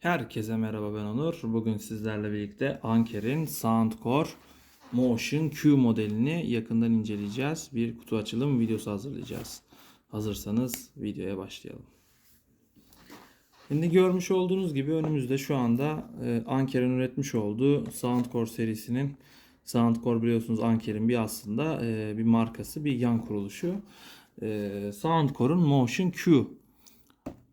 Herkese merhaba ben Onur. Bugün sizlerle birlikte Anker'in Soundcore Motion Q modelini yakından inceleyeceğiz. Bir kutu açılım videosu hazırlayacağız. Hazırsanız videoya başlayalım. Şimdi görmüş olduğunuz gibi önümüzde şu anda e, Anker'in üretmiş olduğu Soundcore serisinin Soundcore biliyorsunuz Anker'in bir aslında e, bir markası, bir yan kuruluşu. E, Soundcore'un Motion Q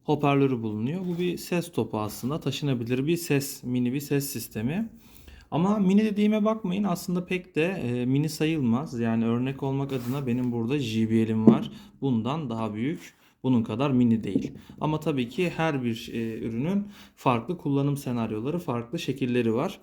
hoparlörü bulunuyor. Bu bir ses topu aslında. Taşınabilir bir ses, mini bir ses sistemi. Ama mini dediğime bakmayın aslında pek de e, mini sayılmaz. Yani örnek olmak adına benim burada JBL'im var. Bundan daha büyük. Bunun kadar mini değil. Ama tabii ki her bir e, ürünün farklı kullanım senaryoları, farklı şekilleri var.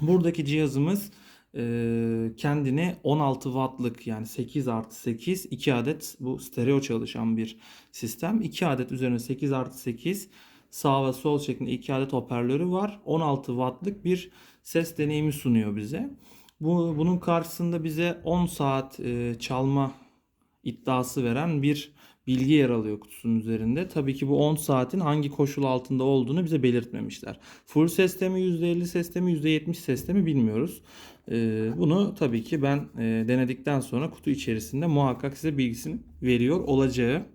Buradaki cihazımız e, kendine 16 wattlık yani 8 artı 8 2 adet bu stereo çalışan bir sistem. 2 adet üzerine 8 artı 8 sağ ve sol şeklinde 2 adet hoparlörü var. 16 wattlık bir ses deneyimi sunuyor bize. Bu, bunun karşısında bize 10 saat e, çalma iddiası veren bir bilgi yer alıyor kutusunun üzerinde. Tabii ki bu 10 saatin hangi koşul altında olduğunu bize belirtmemişler. Full seste mi, %50 seste mi, %70 seste mi bilmiyoruz. Ee, bunu tabii ki ben e, denedikten sonra kutu içerisinde muhakkak size bilgisini veriyor olacağı.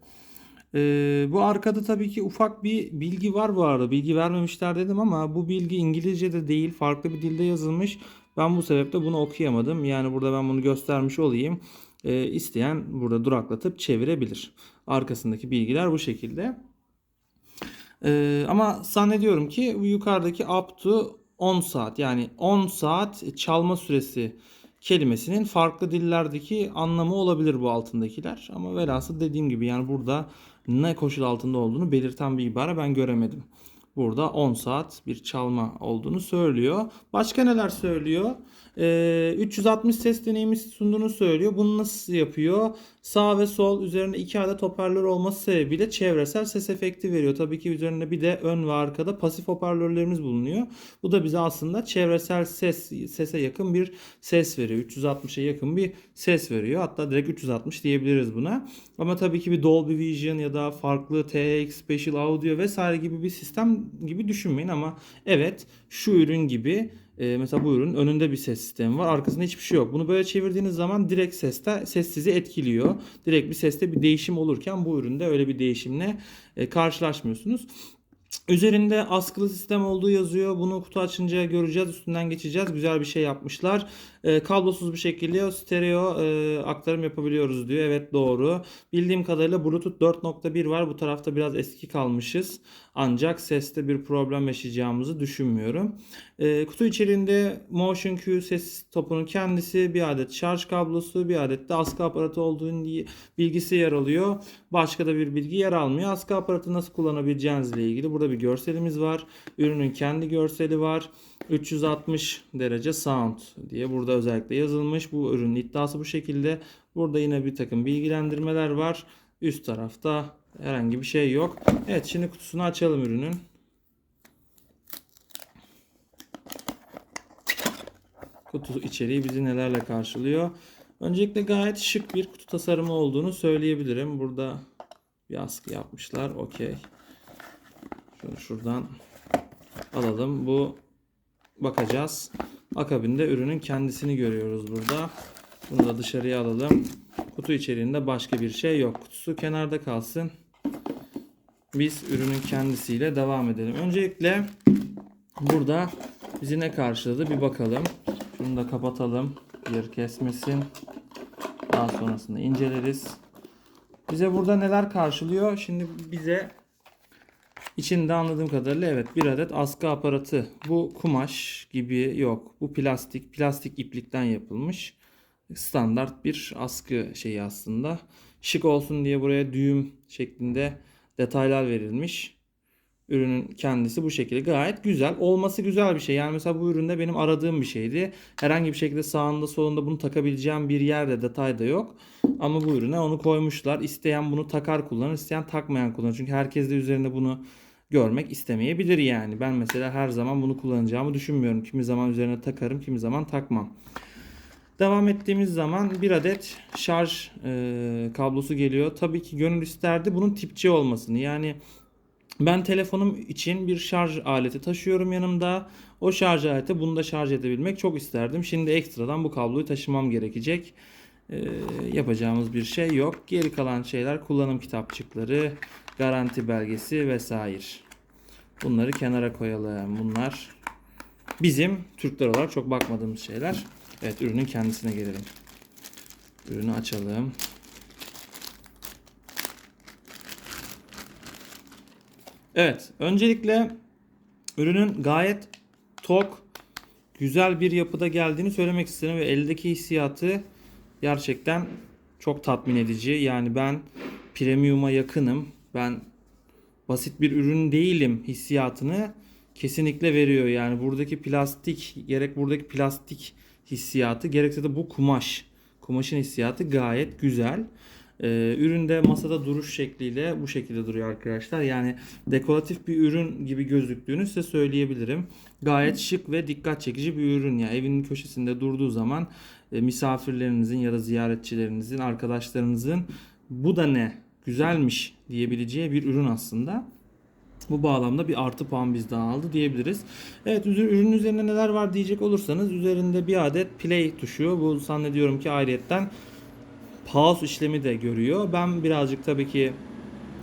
Ee, bu arkada tabii ki ufak bir bilgi var bu arada. Bilgi vermemişler dedim ama bu bilgi İngilizce'de değil farklı bir dilde yazılmış. Ben bu sebeple bunu okuyamadım. Yani burada ben bunu göstermiş olayım. Ee, isteyen burada duraklatıp çevirebilir. Arkasındaki bilgiler bu şekilde. Ee, ama zannediyorum ki bu yukarıdaki up to 10 saat yani 10 saat çalma süresi kelimesinin farklı dillerdeki anlamı olabilir bu altındakiler. Ama velhasıl dediğim gibi yani burada ne koşul altında olduğunu belirten bir ibare ben göremedim. Burada 10 saat bir çalma olduğunu söylüyor. Başka neler söylüyor? Ee, 360 ses deneyimi sunduğunu söylüyor. Bunu nasıl yapıyor? Sağ ve sol üzerinde iki adet hoparlör olması sebebiyle çevresel ses efekti veriyor. Tabii ki üzerinde bir de ön ve arkada pasif hoparlörlerimiz bulunuyor. Bu da bize aslında çevresel ses sese yakın bir ses veriyor. 360'a yakın bir ses veriyor. Hatta direkt 360 diyebiliriz buna. Ama tabii ki bir Dolby Vision ya da farklı TX Special Audio vesaire gibi bir sistem gibi düşünmeyin ama evet şu ürün gibi e, mesela bu ürünün önünde bir ses sistemi var. Arkasında hiçbir şey yok. Bunu böyle çevirdiğiniz zaman direkt seste ses sizi etkiliyor. Direkt bir seste bir değişim olurken bu üründe öyle bir değişimle e, karşılaşmıyorsunuz. Üzerinde askılı sistem olduğu yazıyor. Bunu kutu açınca göreceğiz. Üstünden geçeceğiz. Güzel bir şey yapmışlar. E, kablosuz bir şekilde stereo e, aktarım yapabiliyoruz diyor. Evet doğru. Bildiğim kadarıyla Bluetooth 4.1 var. Bu tarafta biraz eski kalmışız. Ancak seste bir problem yaşayacağımızı düşünmüyorum. E, kutu içerisinde Motion Q ses topunun kendisi, bir adet şarj kablosu, bir adet de askı aparatı olduğunu bilgisi yer alıyor. Başka da bir bilgi yer almıyor. Askı aparatı nasıl kullanabileceğinizle ilgili burada bir görselimiz var. Ürünün kendi görseli var. 360 derece sound diye burada özellikle yazılmış. Bu ürünün iddiası bu şekilde. Burada yine bir takım bilgilendirmeler var. Üst tarafta herhangi bir şey yok. Evet şimdi kutusunu açalım ürünün. Kutu içeriği bizi nelerle karşılıyor. Öncelikle gayet şık bir kutu tasarımı olduğunu söyleyebilirim. Burada bir askı yapmışlar. Okey. Şunu şuradan alalım. Bu bakacağız. Akabinde ürünün kendisini görüyoruz burada. Bunu da dışarıya alalım. Kutu içeriğinde başka bir şey yok. Kutusu kenarda kalsın. Biz ürünün kendisiyle devam edelim. Öncelikle burada bizi ne karşıladı bir bakalım. Şunu da kapatalım. Yer kesmesin. Daha sonrasında inceleriz. Bize burada neler karşılıyor? Şimdi bize İçinde anladığım kadarıyla evet bir adet askı aparatı. Bu kumaş gibi yok. Bu plastik, plastik iplikten yapılmış. Standart bir askı şeyi aslında. Şık olsun diye buraya düğüm şeklinde detaylar verilmiş. Ürünün kendisi bu şekilde gayet güzel. Olması güzel bir şey. Yani mesela bu üründe benim aradığım bir şeydi. Herhangi bir şekilde sağında solunda bunu takabileceğim bir yerde detay da yok. Ama bu ürüne onu koymuşlar. İsteyen bunu takar kullanır, isteyen takmayan kullanır. Çünkü herkes de üzerinde bunu görmek istemeyebilir yani. Ben mesela her zaman bunu kullanacağımı düşünmüyorum. Kimi zaman üzerine takarım, kimi zaman takmam. Devam ettiğimiz zaman bir adet şarj e, kablosu geliyor. Tabii ki gönül isterdi bunun tip olmasını. Yani Ben telefonum için bir şarj aleti taşıyorum yanımda. O şarj aleti bunu da şarj edebilmek çok isterdim. Şimdi ekstradan bu kabloyu taşımam gerekecek. Ee, yapacağımız bir şey yok. Geri kalan şeyler kullanım kitapçıkları, garanti belgesi vesaire. Bunları kenara koyalım. Bunlar bizim Türkler olarak çok bakmadığımız şeyler. Evet ürünün kendisine gelelim. Ürünü açalım. Evet, öncelikle ürünün gayet tok, güzel bir yapıda geldiğini söylemek isterim ve eldeki hissiyatı gerçekten çok tatmin edici. Yani ben premium'a yakınım. Ben basit bir ürün değilim hissiyatını kesinlikle veriyor. Yani buradaki plastik, gerek buradaki plastik hissiyatı, gerekse de bu kumaş. Kumaşın hissiyatı gayet güzel. Ee, üründe masada duruş şekliyle bu şekilde duruyor arkadaşlar. Yani dekoratif bir ürün gibi gözüktüğünü size söyleyebilirim. Gayet şık ve dikkat çekici bir ürün. Yani evinin köşesinde durduğu zaman e, misafirlerinizin ya da ziyaretçilerinizin, arkadaşlarınızın bu da ne güzelmiş diyebileceği bir ürün aslında. Bu bağlamda bir artı puan bizden aldı diyebiliriz. Evet ürünün üzerinde neler var diyecek olursanız üzerinde bir adet play tuşu. Bu zannediyorum ki ayrıyetten pause işlemi de görüyor. Ben birazcık tabii ki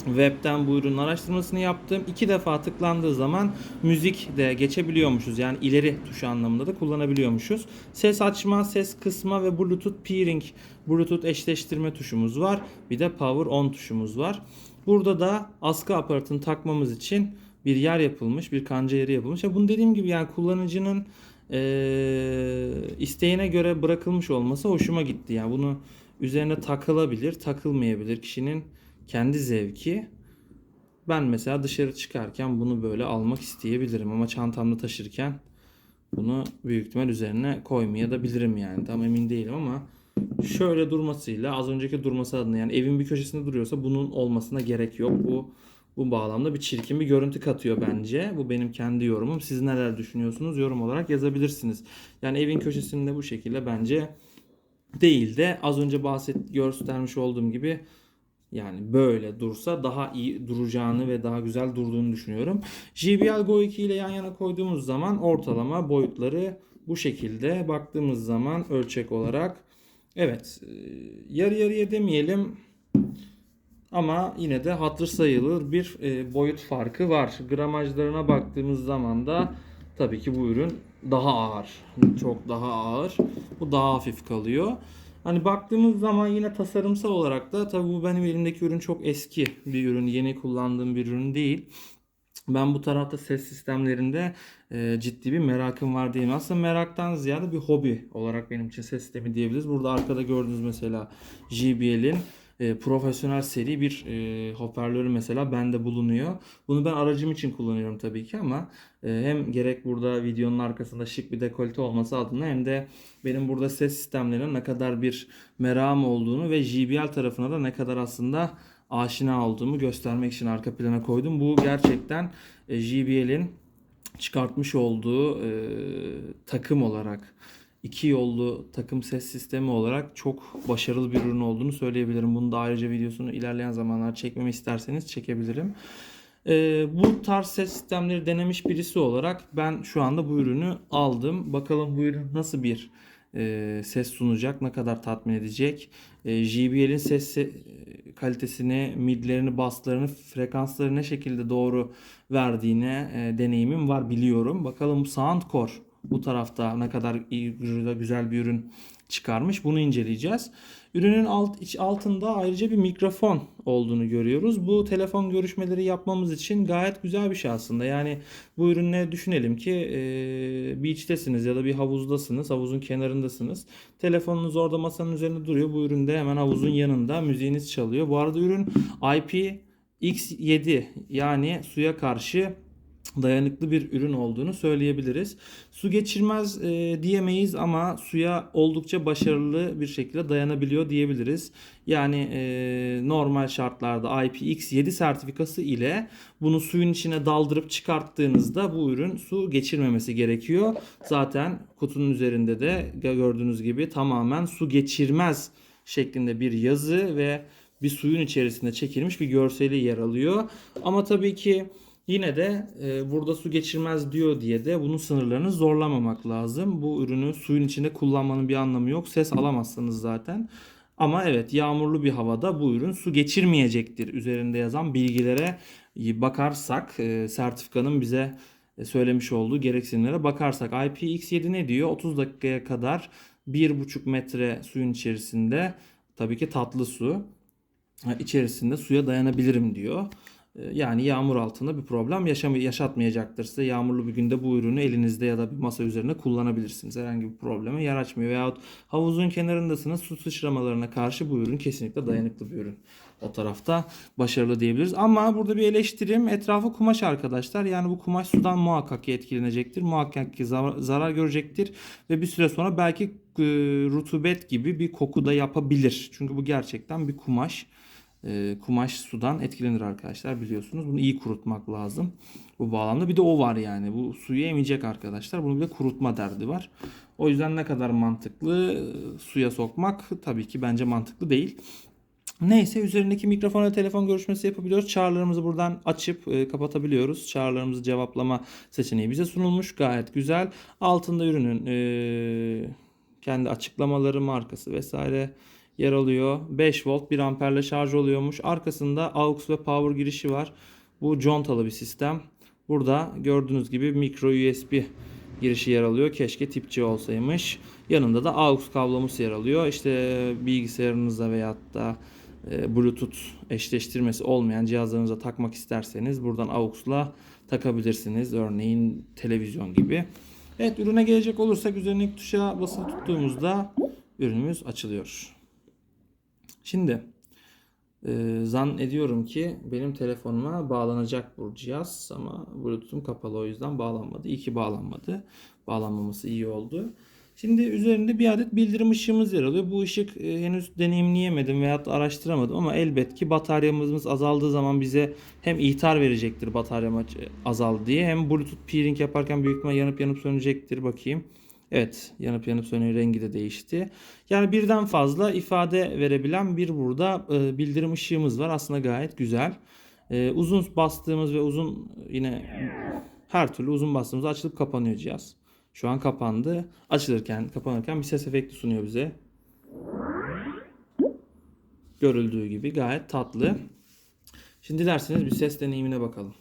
webten bu ürünün araştırmasını yaptım. İki defa tıklandığı zaman müzik de geçebiliyormuşuz. Yani ileri tuşu anlamında da kullanabiliyormuşuz. Ses açma, ses kısma ve Bluetooth pairing, Bluetooth eşleştirme tuşumuz var. Bir de power on tuşumuz var. Burada da askı aparatını takmamız için bir yer yapılmış, bir kanca yeri yapılmış. Ya bunu dediğim gibi yani kullanıcının eee, isteğine göre bırakılmış olması hoşuma gitti. Yani bunu üzerine takılabilir, takılmayabilir. Kişinin kendi zevki. Ben mesela dışarı çıkarken bunu böyle almak isteyebilirim ama çantamda taşırken bunu büyük ihtimal üzerine koymaya da bilirim yani. Tam emin değilim ama şöyle durmasıyla az önceki durması adına yani evin bir köşesinde duruyorsa bunun olmasına gerek yok. Bu bu bağlamda bir çirkin bir görüntü katıyor bence. Bu benim kendi yorumum. Siz neler düşünüyorsunuz? Yorum olarak yazabilirsiniz. Yani evin köşesinde bu şekilde bence değil de az önce bahset göstermiş olduğum gibi yani böyle dursa daha iyi duracağını ve daha güzel durduğunu düşünüyorum. JBL Go 2 ile yan yana koyduğumuz zaman ortalama boyutları bu şekilde baktığımız zaman ölçek olarak evet e, yarı yarıya demeyelim ama yine de hatır sayılır bir e, boyut farkı var. Gramajlarına baktığımız zaman da tabii ki bu ürün daha ağır. Çok daha ağır. Bu daha hafif kalıyor. Hani baktığımız zaman yine tasarımsal olarak da tabii bu benim elimdeki ürün çok eski bir ürün. Yeni kullandığım bir ürün değil. Ben bu tarafta ses sistemlerinde e, ciddi bir merakım var diyeyim. Aslında meraktan ziyade bir hobi olarak benim için ses sistemi diyebiliriz. Burada arkada gördüğünüz mesela JBL'in e, profesyonel seri bir e, hoparlörü mesela bende bulunuyor. Bunu ben aracım için kullanıyorum tabii ki ama e, hem gerek burada videonun arkasında şık bir dekolte olması adına hem de benim burada ses sistemlerine ne kadar bir merakım olduğunu ve JBL tarafına da ne kadar aslında aşina olduğumu göstermek için arka plana koydum. Bu gerçekten e, JBL'in çıkartmış olduğu e, takım olarak iki yollu takım ses sistemi olarak çok başarılı bir ürün olduğunu söyleyebilirim. Bunu da ayrıca videosunu ilerleyen zamanlar çekmemi isterseniz çekebilirim. E, bu tarz ses sistemleri denemiş birisi olarak ben şu anda bu ürünü aldım. Bakalım bu ürün nasıl bir e, ses sunacak, ne kadar tatmin edecek. E, JBL'in ses se- kalitesini, midlerini, basslarını, frekansları ne şekilde doğru verdiğine e, deneyimim var biliyorum. Bakalım Soundcore bu tarafta ne kadar iyi, güzel bir ürün çıkarmış. Bunu inceleyeceğiz. Ürünün alt iç altında ayrıca bir mikrofon olduğunu görüyoruz. Bu telefon görüşmeleri yapmamız için gayet güzel bir şey aslında. Yani bu ürünle düşünelim ki e, beach'tesiniz ya da bir havuzdasınız, havuzun kenarındasınız. Telefonunuz orada masanın üzerinde duruyor. Bu üründe hemen havuzun yanında müziğiniz çalıyor. Bu arada ürün IPX7 yani suya karşı dayanıklı bir ürün olduğunu söyleyebiliriz. Su geçirmez e, diyemeyiz ama suya oldukça başarılı bir şekilde dayanabiliyor diyebiliriz. Yani e, normal şartlarda IPX7 sertifikası ile bunu suyun içine daldırıp çıkarttığınızda bu ürün su geçirmemesi gerekiyor. Zaten kutunun üzerinde de gördüğünüz gibi tamamen su geçirmez şeklinde bir yazı ve bir suyun içerisinde çekilmiş bir görseli yer alıyor. Ama tabii ki yine de e, burada su geçirmez diyor diye de bunun sınırlarını zorlamamak lazım. Bu ürünü suyun içinde kullanmanın bir anlamı yok. Ses alamazsınız zaten. Ama evet yağmurlu bir havada bu ürün su geçirmeyecektir. Üzerinde yazan bilgilere bakarsak e, sertifikanın bize e, söylemiş olduğu gereksinimlere bakarsak IPX7 ne diyor? 30 dakikaya kadar 1,5 metre suyun içerisinde tabii ki tatlı su ha, içerisinde suya dayanabilirim diyor. E, Yani yağmur altında bir problem yaşam yaşatmayacaktır size. Yağmurlu bir günde bu ürünü elinizde ya da bir masa üzerine kullanabilirsiniz. Herhangi bir probleme yer açmıyor. Veyahut havuzun kenarındasınız su sıçramalarına karşı bu ürün kesinlikle dayanıklı bir ürün. O tarafta başarılı diyebiliriz. Ama burada bir eleştirim etrafı kumaş arkadaşlar. Yani bu kumaş sudan muhakkak ki etkilenecektir. Muhakkak ki zar- zarar görecektir. Ve bir süre sonra belki e, rutubet gibi bir koku da yapabilir. Çünkü bu gerçekten bir kumaş. E, kumaş sudan etkilenir arkadaşlar biliyorsunuz. Bunu iyi kurutmak lazım bu bağlamda. Bir de o var yani. Bu suyu emecek arkadaşlar. Bunu bir de kurutma derdi var. O yüzden ne kadar mantıklı e, suya sokmak tabii ki bence mantıklı değil. Neyse üzerindeki mikrofonla telefon görüşmesi yapabiliyoruz. Çağrılarımızı buradan açıp e, kapatabiliyoruz. Çağrılarımızı cevaplama seçeneği bize sunulmuş. Gayet güzel. Altında ürünün e, kendi açıklamaları, markası vesaire yer alıyor. 5 volt 1 amperle şarj oluyormuş. Arkasında aux ve power girişi var. Bu contalı bir sistem. Burada gördüğünüz gibi micro USB girişi yer alıyor. Keşke tip C olsaymış. Yanında da aux kablomuz yer alıyor. İşte bilgisayarınıza veyahut da e, Bluetooth eşleştirmesi olmayan cihazlarınıza takmak isterseniz buradan AUX'la takabilirsiniz. Örneğin televizyon gibi. Evet ürüne gelecek olursak üzerindeki tuşa basılı tuttuğumuzda ürünümüz açılıyor. Şimdi e, zannediyorum ki benim telefonuma bağlanacak bu cihaz ama Bluetooth'um kapalı o yüzden bağlanmadı. İyi ki bağlanmadı. Bağlanmaması iyi oldu. Şimdi üzerinde bir adet bildirim ışığımız yer alıyor. Bu ışık e, henüz deneyimleyemedim veyahut araştıramadım ama elbet ki bataryamız azaldığı zaman bize hem ihtar verecektir bataryam azaldı diye hem Bluetooth peering yaparken büyük ihtimal yanıp yanıp sönecektir bakayım. Evet yanıp yanıp sönüyor rengi de değişti. Yani birden fazla ifade verebilen bir burada e, bildirim ışığımız var. Aslında gayet güzel. E, uzun bastığımız ve uzun yine her türlü uzun bastığımızda açılıp kapanıyor cihaz. Şu an kapandı. Açılırken, kapanırken bir ses efekti sunuyor bize. Görüldüğü gibi gayet tatlı. Şimdi dilerseniz bir ses deneyimine bakalım.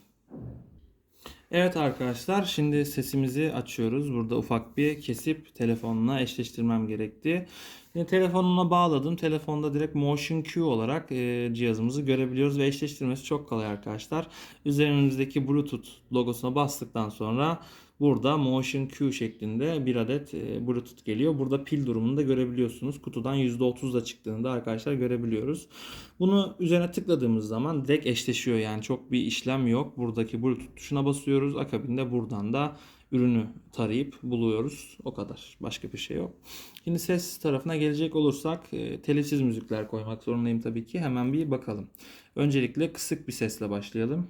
Evet arkadaşlar şimdi sesimizi açıyoruz. Burada ufak bir kesip telefonla eşleştirmem gerekti. Yine telefonuma bağladım. Telefonda direkt Motion Q olarak e, cihazımızı görebiliyoruz ve eşleştirmesi çok kolay arkadaşlar. Üzerimizdeki Bluetooth logosuna bastıktan sonra burada Motion Q şeklinde bir adet e, Bluetooth geliyor. Burada pil durumunu da görebiliyorsunuz. Kutudan %30 da çıktığını da arkadaşlar görebiliyoruz. Bunu üzerine tıkladığımız zaman direkt eşleşiyor yani çok bir işlem yok. Buradaki Bluetooth tuşuna basıyoruz. Akabinde buradan da ürünü tarayıp buluyoruz. O kadar. Başka bir şey yok. Şimdi ses tarafına gelecek olursak e, telifsiz müzikler koymak zorundayım tabii ki. Hemen bir bakalım. Öncelikle kısık bir sesle başlayalım.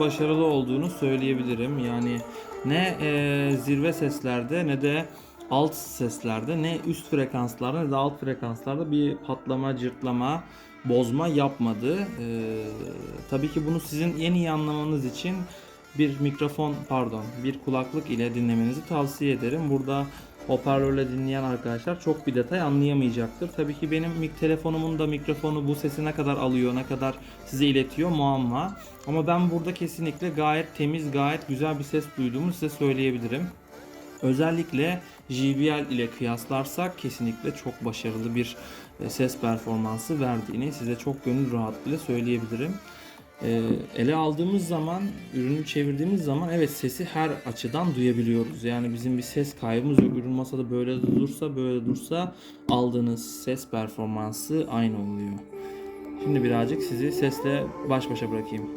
Başarılı olduğunu söyleyebilirim. Yani ne e, zirve seslerde ne de alt seslerde ne üst frekanslarda ne de alt frekanslarda bir patlama, cırtlama, bozma yapmadı. E, tabii ki bunu sizin en iyi anlamanız için bir mikrofon pardon bir kulaklık ile dinlemenizi tavsiye ederim. Burada hoparlörle dinleyen arkadaşlar çok bir detay anlayamayacaktır. Tabii ki benim mik telefonumun da mikrofonu bu sesi ne kadar alıyor, ne kadar size iletiyor muamma. Ama ben burada kesinlikle gayet temiz, gayet güzel bir ses duyduğumu size söyleyebilirim. Özellikle JBL ile kıyaslarsak kesinlikle çok başarılı bir e, ses performansı verdiğini size çok gönül rahatlığıyla söyleyebilirim. E, ele aldığımız zaman, ürünü çevirdiğimiz zaman evet sesi her açıdan duyabiliyoruz. Yani bizim bir ses kaybımız yok. Ürün masada böyle dursa böyle dursa aldığınız ses performansı aynı oluyor. Şimdi birazcık sizi sesle baş başa bırakayım.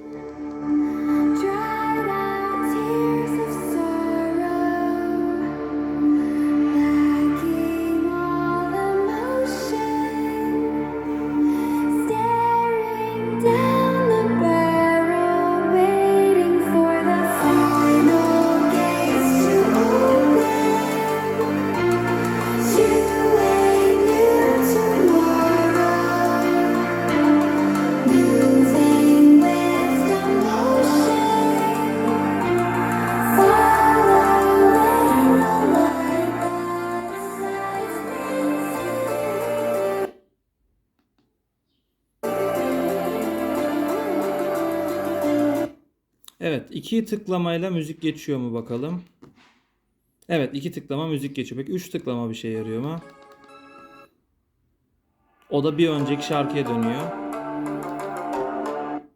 Evet, iki tıklamayla müzik geçiyor mu bakalım? Evet, iki tıklama müzik geçiyor. Peki üç tıklama bir şey yarıyor mu? O da bir önceki şarkıya dönüyor.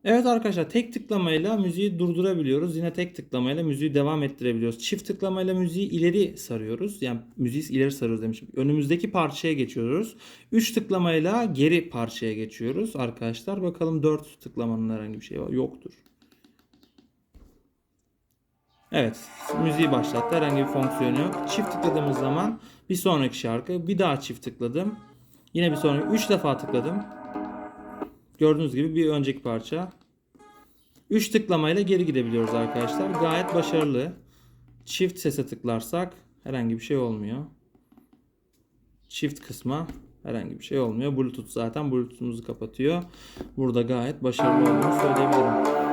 Evet arkadaşlar tek tıklamayla müziği durdurabiliyoruz. Yine tek tıklamayla müziği devam ettirebiliyoruz. Çift tıklamayla müziği ileri sarıyoruz. Yani müziği ileri sarıyoruz demişim. Önümüzdeki parçaya geçiyoruz. Üç tıklamayla geri parçaya geçiyoruz arkadaşlar. Bakalım dört tıklamanın herhangi bir şey var. Yoktur. Evet, müziği başlattı. Herhangi bir fonksiyonu yok. Çift tıkladığımız zaman bir sonraki şarkı, bir daha çift tıkladım. Yine bir sonraki, 3 defa tıkladım. Gördüğünüz gibi bir önceki parça. 3 tıklamayla geri gidebiliyoruz arkadaşlar. Gayet başarılı. Çift sese tıklarsak herhangi bir şey olmuyor. Çift kısma herhangi bir şey olmuyor. Bluetooth zaten Bluetooth'umuzu kapatıyor. Burada gayet başarılı olduğunu söyleyebilirim.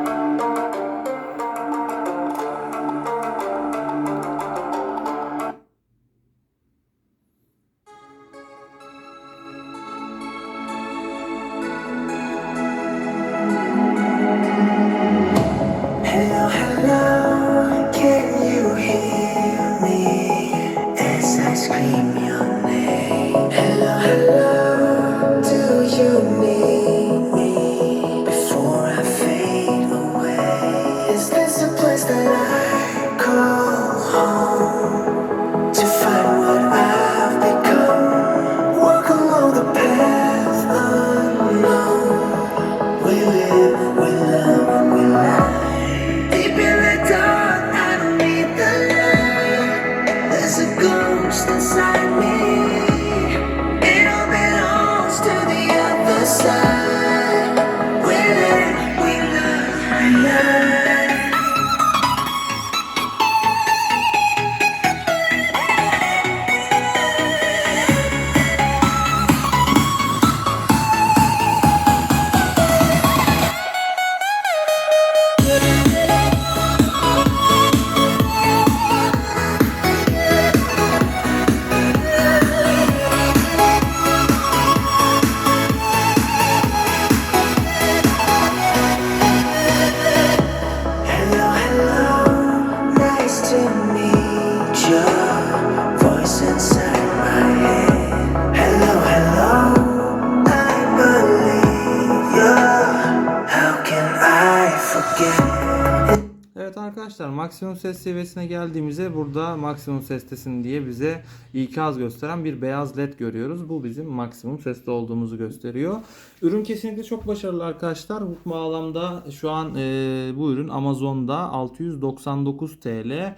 Maksimum ses seviyesine geldiğimizde burada maksimum sestesin diye bize ikaz gösteren bir beyaz led görüyoruz. Bu bizim maksimum seste olduğumuzu gösteriyor. Ürün kesinlikle çok başarılı arkadaşlar. Bu bağlamda şu an e, bu ürün Amazon'da 699 TL.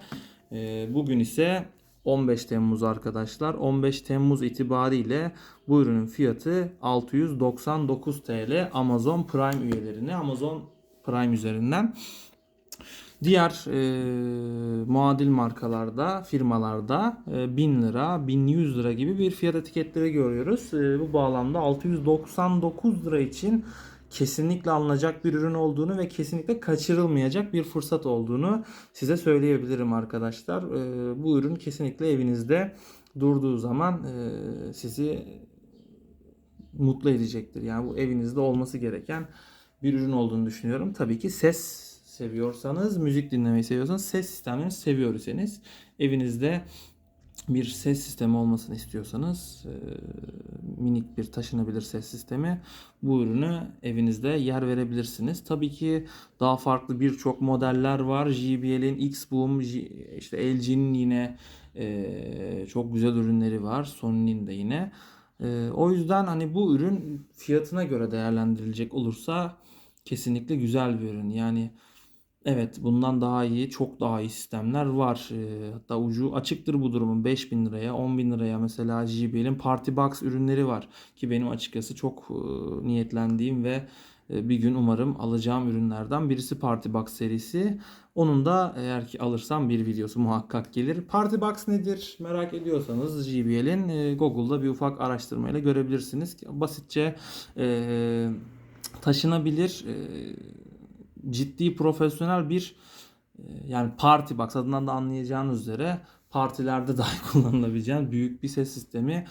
E, bugün ise 15 Temmuz arkadaşlar. 15 Temmuz itibariyle bu ürünün fiyatı 699 TL Amazon Prime üyelerine Amazon Prime üzerinden. Diğer e, muadil markalarda, firmalarda e, 1000 lira, 1100 lira gibi bir fiyat etiketleri görüyoruz. E, bu bağlamda 699 lira için kesinlikle alınacak bir ürün olduğunu ve kesinlikle kaçırılmayacak bir fırsat olduğunu size söyleyebilirim arkadaşlar. E, bu ürün kesinlikle evinizde durduğu zaman e, sizi mutlu edecektir. Yani bu evinizde olması gereken bir ürün olduğunu düşünüyorum. Tabii ki ses seviyorsanız, müzik dinlemeyi seviyorsanız, ses sistemlerini seviyorsanız evinizde bir ses sistemi olmasını istiyorsanız e, minik bir taşınabilir ses sistemi bu ürünü evinizde yer verebilirsiniz. Tabii ki daha farklı birçok modeller var. JBL'in X-Boom, işte LG'nin yine e, çok güzel ürünleri var. Sony'nin de yine. E, o yüzden hani bu ürün fiyatına göre değerlendirilecek olursa kesinlikle güzel bir ürün. Yani Evet, bundan daha iyi, çok daha iyi sistemler var. Ee, hatta ucu açıktır bu durumun. 5000 liraya, 10 bin liraya mesela JBL'in Party Box ürünleri var. Ki benim açıkçası çok e, niyetlendiğim ve e, bir gün umarım alacağım ürünlerden birisi Party Box serisi. Onun da eğer ki alırsam bir videosu muhakkak gelir. Party Box nedir merak ediyorsanız JBL'in e, Google'da bir ufak araştırmayla görebilirsiniz. Basitçe taşınabilir ciddi profesyonel bir e, yani parti box adından da anlayacağınız üzere partilerde dahi kullanılabileceğin büyük bir ses sistemi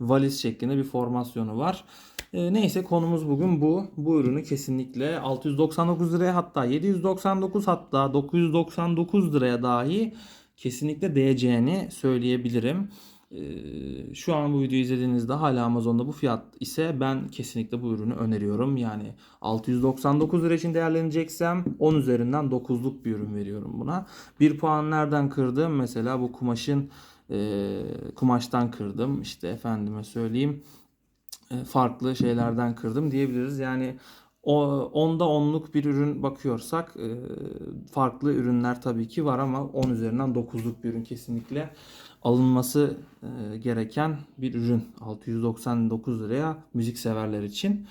valiz şeklinde bir formasyonu var. E, neyse konumuz bugün bu. Bu ürünü kesinlikle 699 liraya hatta 799 hatta 999 liraya dahi kesinlikle değeceğini söyleyebilirim. Ee, şu an bu videoyu izlediğinizde hala Amazon'da bu fiyat ise ben kesinlikle bu ürünü öneriyorum. Yani 699 lira için değerleneceksem 10 üzerinden 9'luk bir ürün veriyorum buna. Bir puan nereden kırdım? Mesela bu kumaşın e, kumaştan kırdım. İşte efendime söyleyeyim e, farklı şeylerden kırdım diyebiliriz. Yani onda onluk bir ürün bakıyorsak e, farklı ürünler tabii ki var ama 10 üzerinden 9'luk bir ürün kesinlikle alınması e, gereken bir ürün. 699 liraya müzik severler için.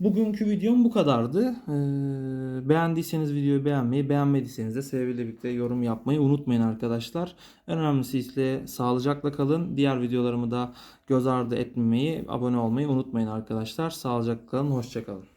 Bugünkü videom bu kadardı. Ee, beğendiyseniz videoyu beğenmeyi, beğenmediyseniz de sevgiyle birlikte yorum yapmayı unutmayın arkadaşlar. En önemlisi ise sağlıcakla kalın. Diğer videolarımı da göz ardı etmemeyi, abone olmayı unutmayın arkadaşlar. Sağlıcakla kalın, hoşçakalın.